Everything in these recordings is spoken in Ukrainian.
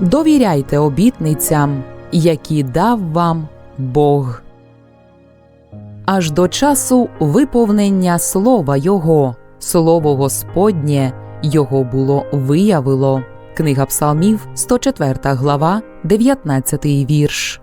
Довіряйте обітницям, які дав вам Бог. Аж до часу виповнення слова Його, слово Господнє Його було виявило. Книга Псалмів, 104 глава, 19 вірш.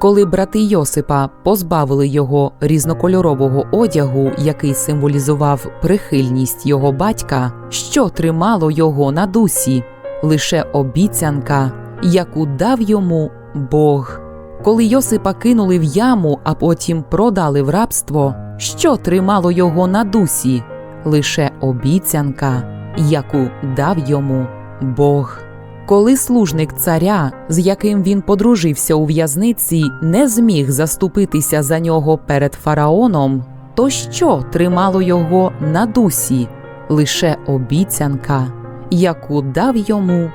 Коли брати Йосипа позбавили його різнокольорового одягу, який символізував прихильність його батька, що тримало його на дусі, лише обіцянка, яку дав йому Бог. Коли Йосипа кинули в яму, а потім продали в рабство, що тримало його на дусі, лише обіцянка, яку дав йому Бог. Коли служник царя, з яким він подружився у в'язниці, не зміг заступитися за нього перед фараоном, то що тримало його на дусі? Лише обіцянка, яку дав йому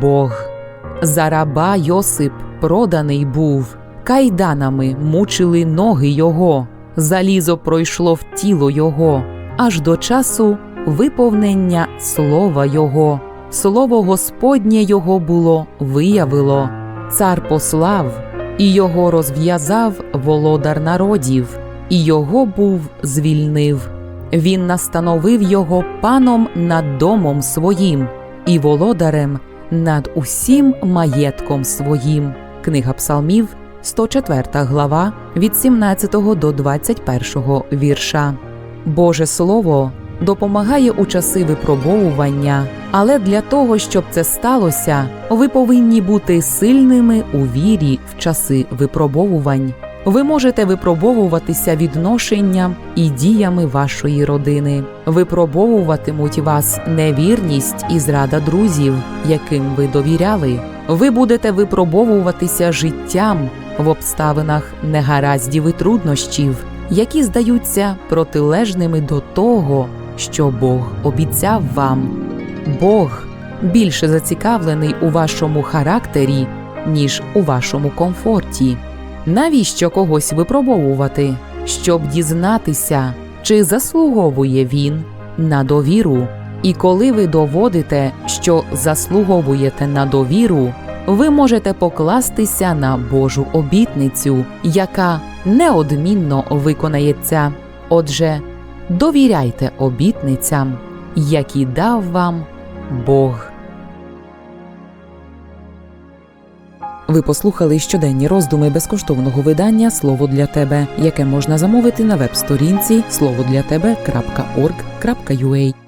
Бог. За раба Йосип проданий був, кайданами мучили ноги його, залізо пройшло в тіло його, аж до часу виповнення слова його. Слово Господнє його було виявило, цар послав, і його розв'язав володар народів, і його був звільнив. Він настановив його паном над домом своїм і володарем над усім маєтком своїм. Книга Псалмів, 104 глава, від 17 до 21 вірша. Боже Слово допомагає у часи випробовування, але для того, щоб це сталося, ви повинні бути сильними у вірі в часи випробовувань. Ви можете випробовуватися відношенням і діями вашої родини. Випробовуватимуть вас невірність і зрада друзів, яким ви довіряли. Ви будете випробовуватися життям в обставинах негараздів і труднощів, які здаються протилежними до того, що Бог обіцяв вам. Бог більше зацікавлений у вашому характері, ніж у вашому комфорті. Навіщо когось випробовувати, щоб дізнатися, чи заслуговує він на довіру? І коли ви доводите, що заслуговуєте на довіру, ви можете покластися на Божу обітницю, яка неодмінно виконається. Отже, довіряйте обітницям, які дав вам Бог. Ви послухали щоденні роздуми безкоштовного видання Слово для тебе, яке можна замовити на веб-сторінці словодлятебе.org.ua